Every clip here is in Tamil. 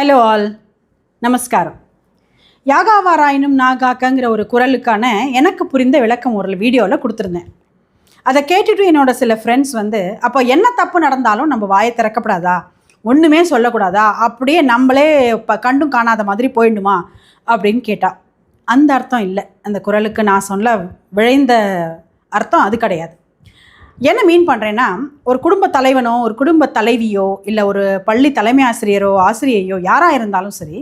ஹலோ ஆல் நமஸ்காரம். யாகாவாராயினும் நாகாக்கங்கிற ஒரு குரலுக்கான எனக்கு புரிந்த விளக்கம் ஒரு வீடியோவில் கொடுத்துருந்தேன். அதை கேட்டுட்டு என்னோட சில ஃப்ரெண்ட்ஸ் வந்து அப்போ என்ன தப்பு நடந்தாலும் நம்ம வாயை திறக்கப்படாதா? ஒன்றுமே சொல்லக்கூடாதா? அப்படியே நம்மளே இப்போ கண்டும் காணாத மாதிரி போயிடணுமா அப்படின்னு கேட்டா. அந்த அர்த்தம் இல்லை. அந்த குரலுக்கு நான் சொல்ல விழைந்த அர்த்தம் அது கிடையாது. என்ன மீன் பண்ணுறேன்னா ஒரு குடும்ப தலைவனோ ஒரு குடும்ப தலைவியோ இல்லை ஒரு பள்ளி தலைமை ஆசிரியரோ ஆசிரியையோ யாராக இருந்தாலும் சரி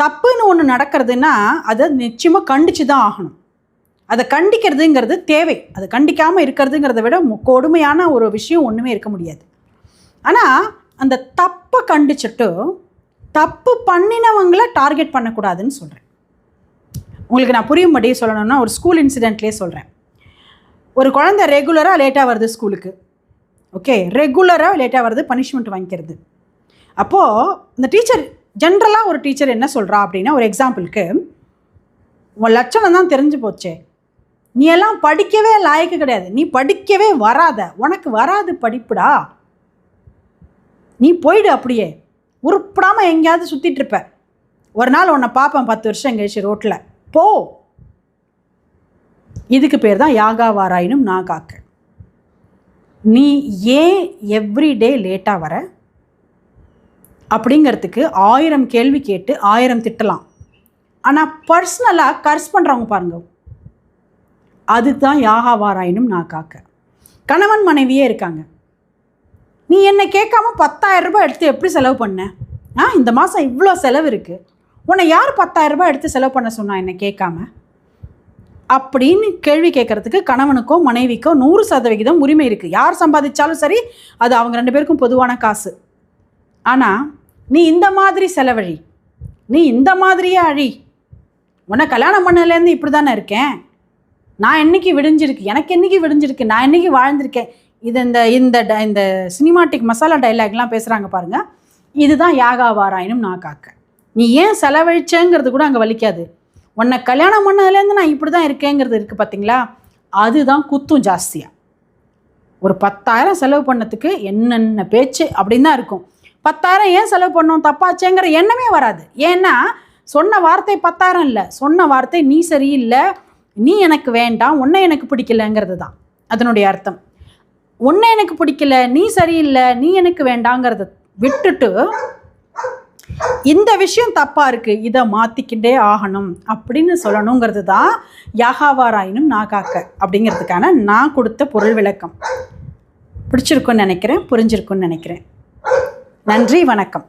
தப்புன்னு ஒன்று நடக்கிறதுன்னா அதை நிச்சயமாக கண்டித்து தான் ஆகணும். அதை கண்டிக்கிறதுங்கிறது தேவை. அதை கண்டிக்காமல் இருக்கிறதுங்கிறத விட கொடுமையான ஒரு விஷயம் ஒன்றுமே இருக்க முடியாது. ஆனால் அந்த தப்பை கண்டிச்சுட்டு தப்பு பண்ணினவங்கள டார்கெட் பண்ணக்கூடாதுன்னு சொல்கிறேன் உங்களுக்கு நான் புரியும்படி சொல்லணும்னா ஒரு ஸ்கூல் இன்சிடெண்ட்லேயே சொல்கிறேன் ஒரு குழந்தை ரெகுலராக லேட்டாக வருது ஸ்கூலுக்கு. ஓகே ரெகுலராக லேட்டாக வருது பனிஷ்மெண்ட் வாங்கிக்கிறது. அப்போது இந்த டீச்சர் ஜென்ரலாக ஒரு டீச்சர் என்ன சொல்கிறா அப்படின்னா ஒரு எக்ஸாம்பிளுக்கு உன் லட்சணம் தான் தெரிஞ்சு போச்சே. நீ எல்லாம் படிக்கவே லாயக்கு கிடையாது. நீ படிக்கவே வராத. உனக்கு வராது படிப்புடா. நீ போயிடு அப்படியே. உருப்படாமல் எங்கேயாவது சுற்றிட்டு இருப்ப. ஒரு நாள் உன்னை பார்ப்பேன் பத்து வருஷம் கழிச்சு ரோட்டில் போ. இதுக்கு பேர் தான் யாகா வாராயினும் நான் காக்க. நீ ஏன் எவ்ரிடே லேட்டாக வர? அப்படிங்கிறதுக்கு ஆயிரம் கேள்வி கேட்டு ஆயிரம் திட்டலாம். ஆனால் பர்சனலாக கர்ஸ் பண்ணுறவங்க பாருங்க. அதுதான் யாகா வாராயினும் நான் காக்க. கணவன் மனைவியே இருக்காங்க. நீ என்னை கேட்காம 10000 ரூபாய் எடுத்து எப்படி செலவு பண்ண? ஆ இந்த மாதம் இவ்வளோ செலவு இருக்குது உன்னை யார் 10000 ரூபாய் எடுத்து செலவு பண்ண சொன்னா என்னை கேட்காம? அப்படின்னு கேள்வி கேட்கறதுக்கு கணவனுக்கோ மனைவிக்கோ நூறு சதவிகிதம் உரிமை இருக்குது யார் சம்பாதிச்சாலும் சரி அது அவங்க ரெண்டு பேருக்கும் பொதுவான காசு. ஆனால் நீ இந்த மாதிரி செலவழி நீ இந்த மாதிரியே அழி உன்னை கல்யாணம் பண்ணலேருந்து இப்படி தானே இருக்கேன்? நான் என்னைக்கு விடிஞ்சிருக்கு? எனக்கு என்னைக்கு விடிஞ்சிருக்கு? நான் என்னைக்கு வாழ்ந்திருக்கேன்? இது இந்த இந்த ட- இந்த சினிமாட்டிக் மசாலா டைலாக்லாம் பேசுகிறாங்க பாருங்க. இதுதான் யாகா வாராயினும் நான் காக்க. நீ ஏன் செலவழிச்சேங்கிறது கூட அங்கே வலிக்காது. உன்னை கல்யாணம் பண்ணதுலேருந்து நான் இப்படி தான் இருக்கேங்கிறது இருக்குது பார்த்தீங்களா அதுதான் குத்தும் ஜாஸ்தியாக ஒரு பத்தாயிரம் செலவு பண்ணத்துக்கு என்னென்ன பேச்சு அப்படின்னு தான் இருக்கும். பத்தாயிரம் ஏன் செலவு பண்ணோம்? தப்பாச்சேங்கிற எண்ணமே வராது. ஏன்னா சொன்ன வார்த்தை பத்தாயிரம் இல்லை. சொன்ன வார்த்தை நீ சரியில்லை நீ எனக்கு வேண்டாம் உன்னை எனக்கு பிடிக்கலங்கிறது தான். அதனுடைய அர்த்தம். உன்னை எனக்கு பிடிக்கல நீ சரியில்லை நீ எனக்கு வேண்டாங்கிறத விட்டுட்டு இந்த விஷயம் தப்பாக இருக்குது இதை மாற்றிக்கிட்டே ஆகணும். அப்படின்னு சொல்லணுங்கிறது தான் யாகாவாராயினும் நாகாக்க அப்படிங்கிறதுக்கான நான் கொடுத்த பொருள் விளக்கம். பிடிச்சிருக்குன்னு நினைக்கிறேன் புரிஞ்சிருக்குன்னு நினைக்கிறேன். நன்றி வணக்கம்.